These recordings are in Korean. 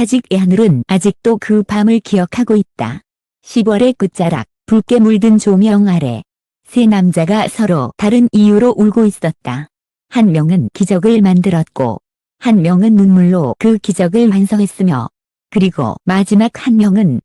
사직의 하늘은 아직도 그 밤을 기억하고 있다. 10월의 끝자락, 붉게 물든 조명 아래 세 남자가 서로 다른 이유로 울고 있었다. 한 명은 기적을 만들었고 한 명은 눈물로 그 기적을 완성했으며 그리고 마지막 한 명은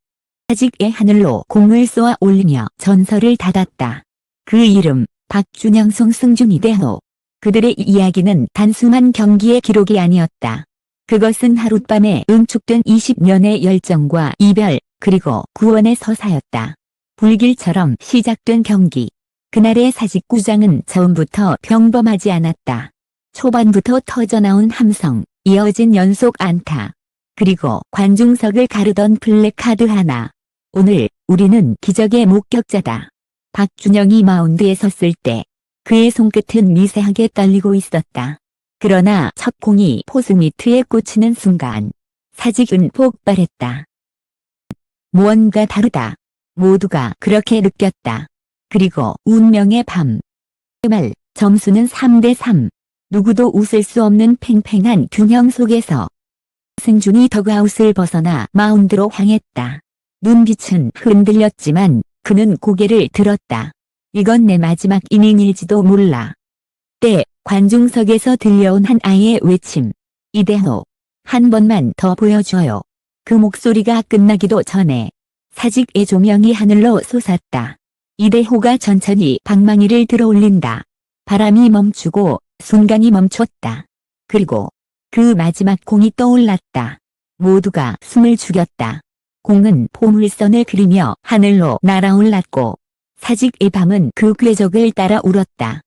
사직의 하늘로 공을 쏘아 올리며 전설을 닫았다. 그 이름 박준영 송승준 이 대호. 그들의 이야기는 단순한 경기의 기록이 아니었다. 그것은 하룻밤에 응축된 20년의 열정과 이별, 그리고 구원의 서사였다. 불길처럼 시작된 경기. 그날의 사직구장은 처음부터 평범하지 않았다. 초반부터 터져나온 함성, 이어진 연속 안타. 그리고 관중석을 가르던 플래카드 하나. 오늘 우리는 기적의 목격자다. 박준영이 마운드에 섰을 때 그의 손끝은 미세하게 떨리고 있었다. 그러나 첫 공이 포수 미트에 꽂히는 순간 사직은 폭발했다. 무언가 다르다. 모두가 그렇게 느꼈다. 그리고 운명의 밤. 그말 점수는 3대3. 누구도 웃을 수 없는 팽팽한 균형 속에서 승준이 더그아웃을 벗어나 마운드로 향했다. 눈빛은 흔들렸지만 그는 고개를 들었다. 이건 내 마지막 이닝일지도 몰라. 때 관중석에서 들려온 한 아이의 외침. 이대호. 한 번만 더 보여줘요. 그 목소리가 끝나기도 전에 사직의 조명이 하늘로 솟았다. 이대호가 천천히 방망이를 들어올린다. 바람이 멈추고 순간이 멈췄다. 그리고 그 마지막 공이 떠올랐다. 모두가 숨을 죽였다. 공은 포물선을 그리며 하늘로 날아올랐고 사직의 밤은 그 궤적을 따라 울었다.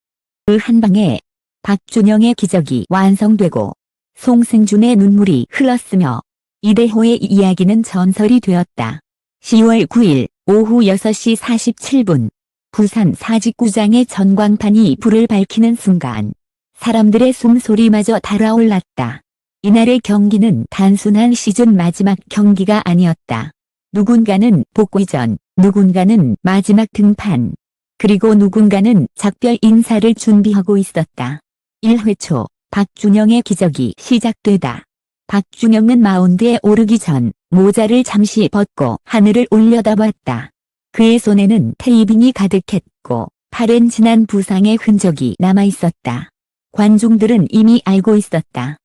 그 한 방에 박준영의 기적이 완성되고 송승준의 눈물이 흘렀으며 이대호의 이야기는 전설이 되었다. 10월 9일 오후 6시 47분 부산 사직구장의 전광판이 불을 밝히는 순간 사람들의 숨소리마저 달아올랐다. 이날의 경기는 단순한 시즌 마지막 경기가 아니었다. 누군가는 복귀전, 누군가는 마지막 등판, 그리고 누군가는 작별 인사를 준비하고 있었다. 1회 초 박준영의 기적이 시작되다. 박준영은 마운드에 오르기 전 모자를 잠시 벗고 하늘을 올려다봤다. 그의 손에는 테이빙이 가득했고 팔엔 진한 부상의 흔적이 남아있었다. 관중들은 이미 알고 있었다.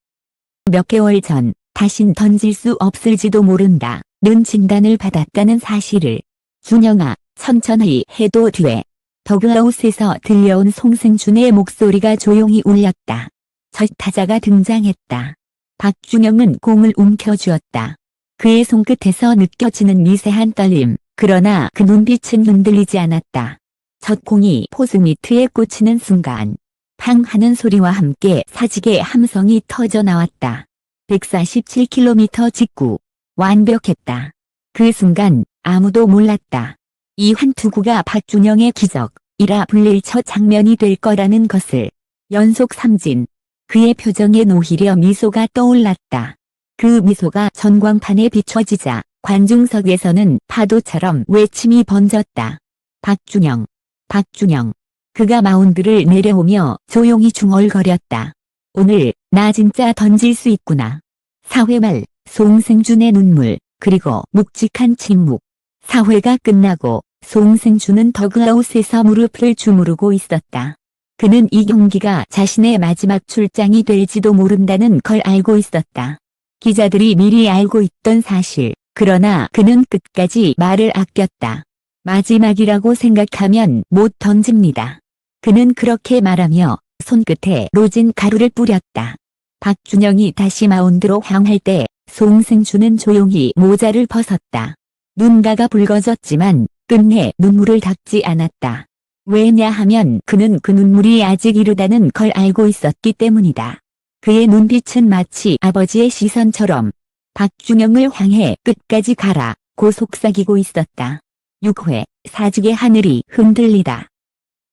몇 개월 전 다신 던질 수 없을지도 모른다. 는 진단을 받았다는 사실을 준영아 천천히 해도 돼. 더그아웃에서 들려온 송승준의 목소리가 조용히 울렸다. 첫 타자가 등장했다. 박준영은 공을 움켜쥐었다. 그의 손끝에서 느껴지는 미세한 떨림, 그러나 그 눈빛은 흔들리지 않았다. 첫 공이 포수 미트에 꽂히는 순간 팡 하는 소리와 함께 사직의 함성이 터져 나왔다. 147km 직구. 완벽했다. 그 순간 아무도 몰랐다. 이한 투구가 박준영의 기적이라 불릴 첫 장면이 될 거라는 것을 연속 삼진. 그의 표정에 오히려 미소가 떠올랐다. 그 미소가 전광판에 비춰지자 관중석에서는 파도처럼 외침이 번졌다. 박준영, 박준영. 그가 마운드를 내려오며 조용히 중얼거렸다. 오늘 나 진짜 던질 수 있구나. 사회 말 송승준의 눈물 그리고 묵직한 침묵. 사회가 끝나고 송승준은 더그아웃에서 무릎을 주무르고 있었다. 그는 이 경기가 자신의 마지막 출장이 될지도 모른다는 걸 알고 있었다. 기자들이 미리 알고 있던 사실. 그러나 그는 끝까지 말을 아꼈다. 마지막이라고 생각하면 못 던집니다. 그는 그렇게 말하며 손끝에 로진 가루를 뿌렸다. 박준영이 다시 마운드로 향할 때 송승준은 조용히 모자를 벗었다. 눈가가 붉어졌지만 끝내 눈물을 닦지 않았다. 왜냐하면 그는 그 눈물이 아직 이르다는 걸 알고 있었기 때문이다. 그의 눈빛은 마치 아버지의 시선처럼 박준영을 향해 끝까지 가라 고 속삭이고 있었다. 6회 사직의 하늘이 흔들리다.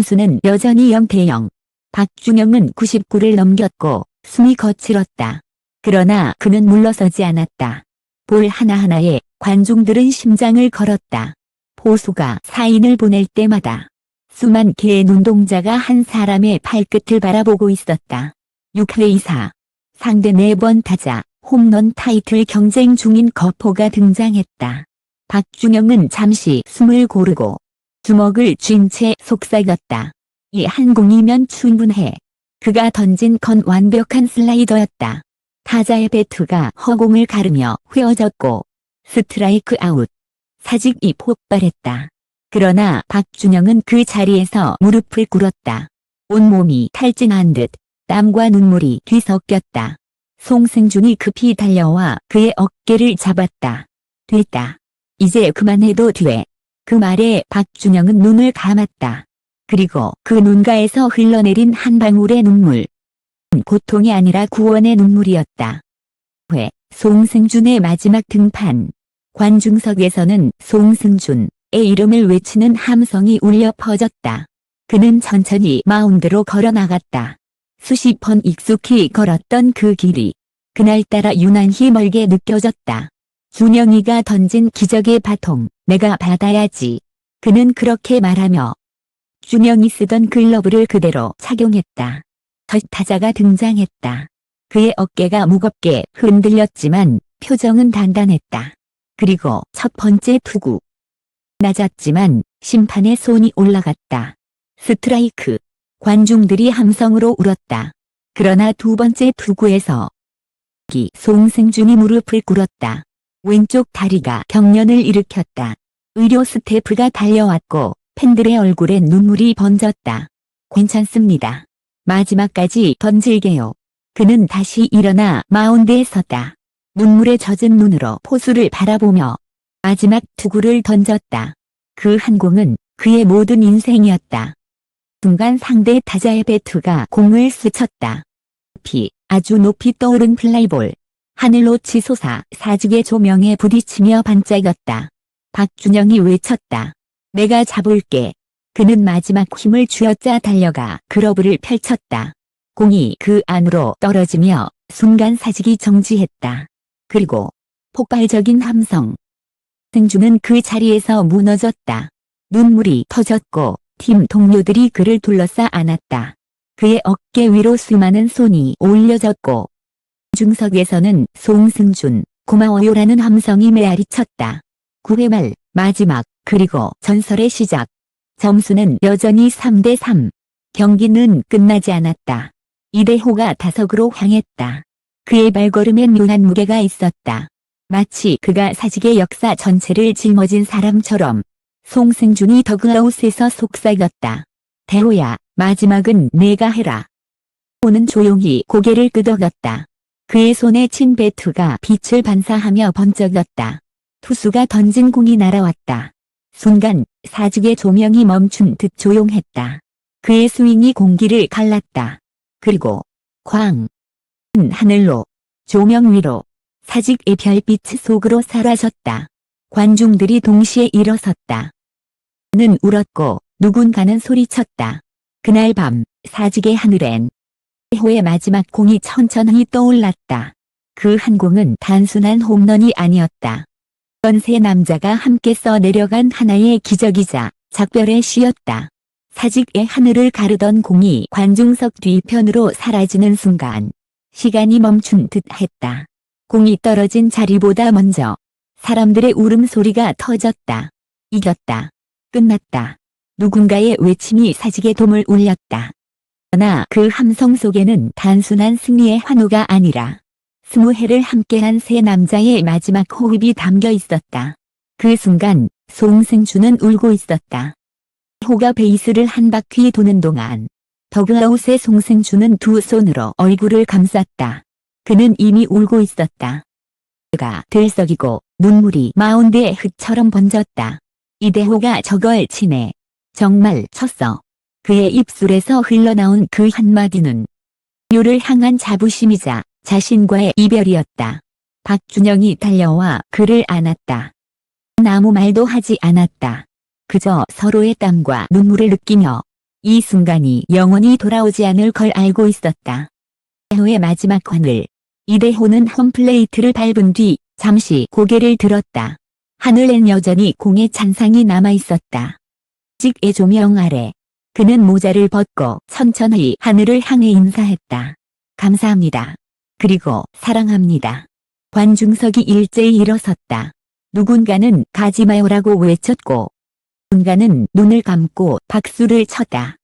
수는 여전히 0대0. 박준영은 99를 넘겼고 숨이 거칠었다. 그러나 그는 물러서지 않았다. 볼 하나하나에 관중들은 심장을 걸었다. 포수가 사인을 보낼 때마다 수만 개의 눈동자가 한 사람의 발끝을 바라보고 있었다. 6회 2사 상대 4번 타자 홈런 타이틀 경쟁 중인 거포가 등장했다. 박준영은 잠시 숨을 고르고 주먹을 쥔 채 속삭였다. 이 한 공이면 충분해. 그가 던진 건 완벽한 슬라이더였다. 타자의 배트가 허공을 가르며 휘어졌고 스트라이크 아웃. 사직이 폭발했다. 그러나 박준영은 그 자리에서 무릎을 꿇었다. 온몸이 탈진한 듯 땀과 눈물이 뒤섞였다. 송승준이 급히 달려와 그의 어깨를 잡았다. 됐다. 이제 그만해도 돼. 그 말에 박준영은 눈을 감았다. 그리고 그 눈가에서 흘러내린 한 방울의 눈물. 고통이 아니라 구원의 눈물이었다. 회, 송승준의 마지막 등판. 관중석에서는 송승준의 이름을 외치는 함성이 울려 퍼졌다. 그는 천천히 마운드로 걸어 나갔다. 수십 번 익숙히 걸었던 그 길이 그날따라 유난히 멀게 느껴졌다. 준영이가 던진 기적의 바통, 내가 받아야지. 그는 그렇게 말하며 준영이 쓰던 글러브를 그대로 착용했다. 첫 타자가 등장했다. 그의 어깨가 무겁게 흔들렸지만 표정은 단단했다. 그리고 첫 번째 투구. 낮았지만 심판의 손이 올라갔다. 스트라이크. 관중들이 함성으로 울었다. 그러나 두 번째 투구에서 기 송승준이 무릎을 꿇었다. 왼쪽 다리가 경련을 일으켰다. 의료 스태프가 달려왔고 팬들의 얼굴에 눈물이 번졌다. 괜찮습니다. 마지막까지 던질게요. 그는 다시 일어나 마운드에 섰다. 눈물에 젖은 눈으로 포수를 바라보며 마지막 투구를 던졌다. 그 한 공은 그의 모든 인생이었다. 순간 상대 타자의 배트가 공을 스쳤다. 높이, 아주 높이 떠오른 플라이볼. 하늘로 치솟아 사직의 조명에 부딪히며 반짝였다. 박준영이 외쳤다. 내가 잡을게. 그는 마지막 힘을 쥐어짜 달려가 그러브를 펼쳤다. 공이 그 안으로 떨어지며 순간 사직이 정지했다. 그리고 폭발적인 함성. 승주는 그 자리에서 무너졌다. 눈물이 터졌고 팀 동료들이 그를 둘러싸 안았다. 그의 어깨 위로 수많은 손이 올려졌고 중석에서는 송승준 고마워요라는 함성이 메아리 쳤다. 9회 말 마지막 그리고 전설의 시작. 점수는 여전히 3대 3. 경기는 끝나지 않았다. 이대호가 다석으로 향했다. 그의 발걸음엔 묘한 무게가 있었다. 마치 그가 사직의 역사 전체를 짊어진 사람처럼 송승준이 더그아웃에서 속삭였다. 대호야, 마지막은 내가 해라. 호는 조용히 고개를 끄덕였다. 그의 손에 친 배트가 빛을 반사하며 번쩍였다. 투수가 던진 공이 날아왔다. 순간 사직의 조명이 멈춘 듯 조용했다. 그의 스윙이 공기를 갈랐다. 그리고 광 하늘로 조명 위로 사직의 별빛 속으로 사라졌다. 관중들이 동시에 일어섰다. 는 울었고 누군가는 소리쳤다. 그날 밤 사직의 하늘엔 호의 마지막 공이 천천히 떠올랐다. 그 한 공은 단순한 홈런이 아니었다. 세 남자가 함께 써 내려간 하나의 기적이자 작별의 시였다. 사직의 하늘을 가르던 공이 관중석 뒤편으로 사라지는 순간 시간이 멈춘 듯 했다. 공이 떨어진 자리보다 먼저 사람들의 울음소리가 터졌다. 이겼다. 끝났다. 누군가의 외침이 사직의 돔을 울렸다. 그러나 그 함성 속에는 단순한 승리의 환호가 아니라 스무 해를 함께한 세 남자의 마지막 호흡이 담겨 있었다. 그 순간 송승주는 울고 있었다. 호가 베이스를 한 바퀴 도는 동안 더그아웃의 송승주는 두 손으로 얼굴을 감쌌다. 그는 이미 울고 있었다. 그가 들썩이고 눈물이 마운드에 흙처럼 번졌다. 이대호가 저걸 치네. 정말 쳤어. 그의 입술에서 흘러나온 그 한마디는 묘를 향한 자부심이자 자신과의 이별이었다. 박준영이 달려와 그를 안았다. 아무 말도 하지 않았다. 그저 서로의 땀과 눈물을 느끼며 이 순간이 영원히 돌아오지 않을 걸 알고 있었다. 이대호의 마지막 관을 이대호는 홈플레이트를 밟은 뒤 잠시 고개를 들었다. 하늘엔 여전히 공의 잔상이 남아있었다. 직의 조명 아래 그는 모자를 벗고 천천히 하늘을 향해 인사했다. 감사합니다. 그리고 사랑합니다. 관중석이 일제히 일어섰다. 누군가는 가지마요라고 외쳤고 누군가는 눈을 감고 박수를 쳤다.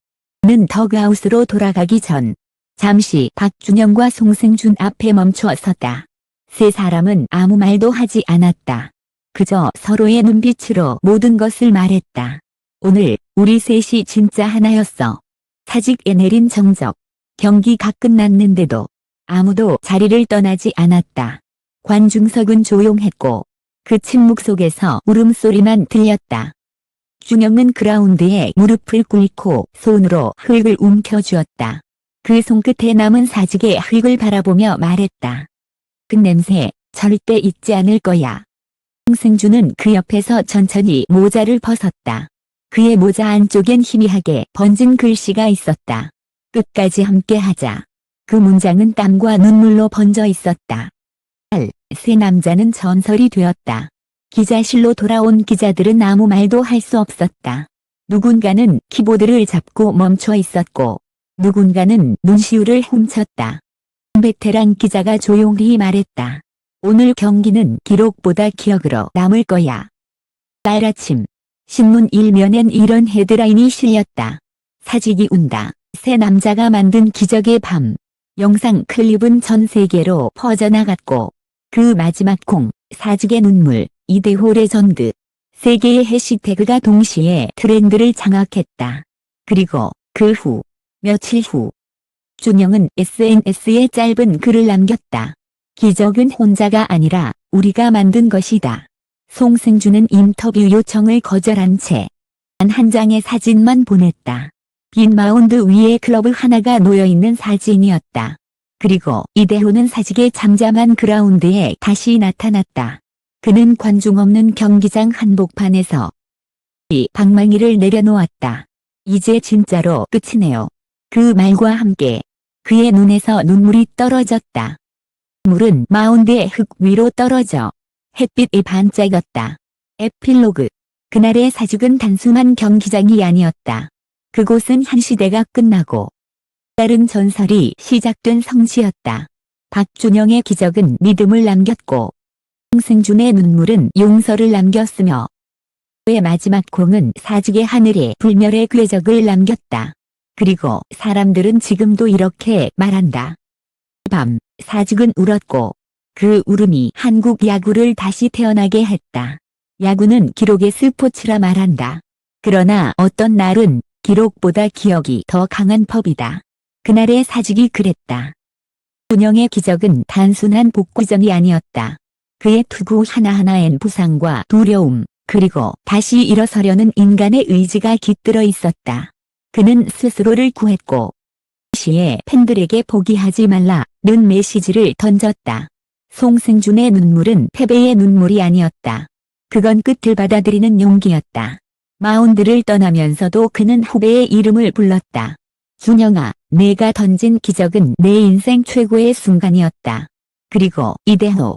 는 덕아웃으로 돌아가기 전 잠시 박준영과 송승준 앞에 멈춰 섰다. 세 사람은 아무 말도 하지 않았다. 그저 서로의 눈빛으로 모든 것을 말했다. 오늘 우리 셋이 진짜 하나였어. 사직에 내린 정적. 경기 가 끝났는데도 아무도 자리를 떠나지 않았다. 관중석은 조용했고 그 침묵 속에서 울음소리만 들렸다. 준영은 그라운드에 무릎을 꿇고 손으로 흙을 움켜쥐었다. 그 손끝에 남은 사직의 흙을 바라보며 말했다. 그 냄새 절대 잊지 않을 거야. 홍승주는 그 옆에서 천천히 모자를 벗었다. 그의 모자 안쪽엔 희미하게 번진 글씨가 있었다. 끝까지 함께하자. 그 문장은 땀과 눈물로 번져 있었다. 알, 세 남자는 전설이 되었다. 기자실로 돌아온 기자들은 아무 말도 할 수 없었다. 누군가는 키보드를 잡고 멈춰 있었고, 누군가는 눈시울을 훔쳤다. 베테랑 기자가 조용히 말했다. 오늘 경기는 기록보다 기억으로 남을 거야. 날 아침, 신문 일면엔 이런 헤드라인이 실렸다. 사직이 운다. 새 남자가 만든 기적의 밤. 영상 클립은 전 세계로 퍼져나갔고, 그 마지막 공, 사직의 눈물, 이대홀의 전드. 세 개의 해시태그가 동시에 트렌드를 장악했다. 그리고 그 후, 며칠 후, 준영은 SNS에 짧은 글을 남겼다. 기적은 혼자가 아니라 우리가 만든 것이다. 송승준은 인터뷰 요청을 거절한 채단한 장의 사진만 보냈다. 빈 마운드 위에 클럽 하나가 놓여있는 사진이었다. 그리고 이대호는 사직의 잠잠한 그라운드에 다시 나타났다. 그는 관중 없는 경기장 한복판에서 이 방망이를 내려놓았다. 이제 진짜로 끝이네요. 그 말과 함께 그의 눈에서 눈물이 떨어졌다. 물은 마운드의 흙 위로 떨어져 햇빛이 반짝였다. 에필로그. 그날의 사직은 단순한 경기장이 아니었다. 그곳은 한 시대가 끝나고 다른 전설이 시작된 성지였다. 박준영의 기적은 믿음을 남겼고 홍승준의 눈물은 용서를 남겼으며 그의 마지막 공은 사직의 하늘에 불멸의 궤적을 남겼다. 그리고 사람들은 지금도 이렇게 말한다. 밤, 사직은 울었고 그 울음이 한국 야구를 다시 태어나게 했다. 야구는 기록의 스포츠라 말한다. 그러나 어떤 날은 기록보다 기억이 더 강한 법이다. 그날의 사직이 그랬다. 운영의 기적은 단순한 복구전이 아니었다. 그의 투구 하나하나엔 부상과 두려움, 그리고 다시 일어서려는 인간의 의지가 깃들어 있었다. 그는 스스로를 구했고, 시에 팬들에게 포기하지 말라는 메시지를 던졌다. 송승준의 눈물은 패배의 눈물이 아니었다. 그건 끝을 받아들이는 용기였다. 마운드를 떠나면서도 그는 후배의 이름을 불렀다. 준영아, 내가 던진 기적은 내 인생 최고의 순간이었다. 그리고 이대호.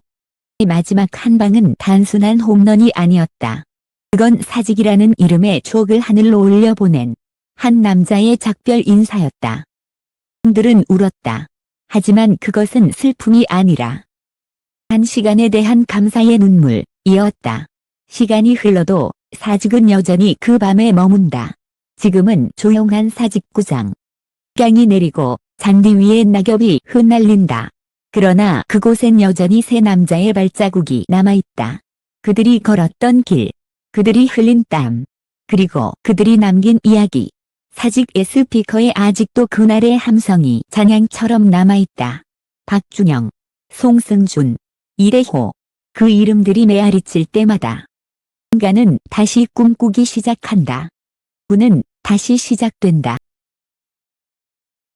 마지막 한 방은 단순한 홈런이 아니었다. 그건 사직이라는 이름의 촉을 하늘로 올려보낸 한 남자의 작별 인사였다. 들은 울었다. 하지만 그것은 슬픔이 아니라 한 시간에 대한 감사의 눈물이었다. 시간이 흘러도 사직은 여전히 그 밤에 머문다. 지금은 조용한 사직구장. 깡이 내리고 잔디 위에 낙엽이 흩날린다. 그러나 그곳엔 여전히 세 남자의 발자국이 남아있다. 그들이 걸었던 길, 그들이 흘린 땀, 그리고 그들이 남긴 이야기. 사직의 스피커에 아직도 그날의 함성이 잔향처럼 남아있다. 박준영, 송승준, 이대호. 그 이름들이 메아리칠 때마다 인간은 다시 꿈꾸기 시작한다. 꿈은 다시 시작된다.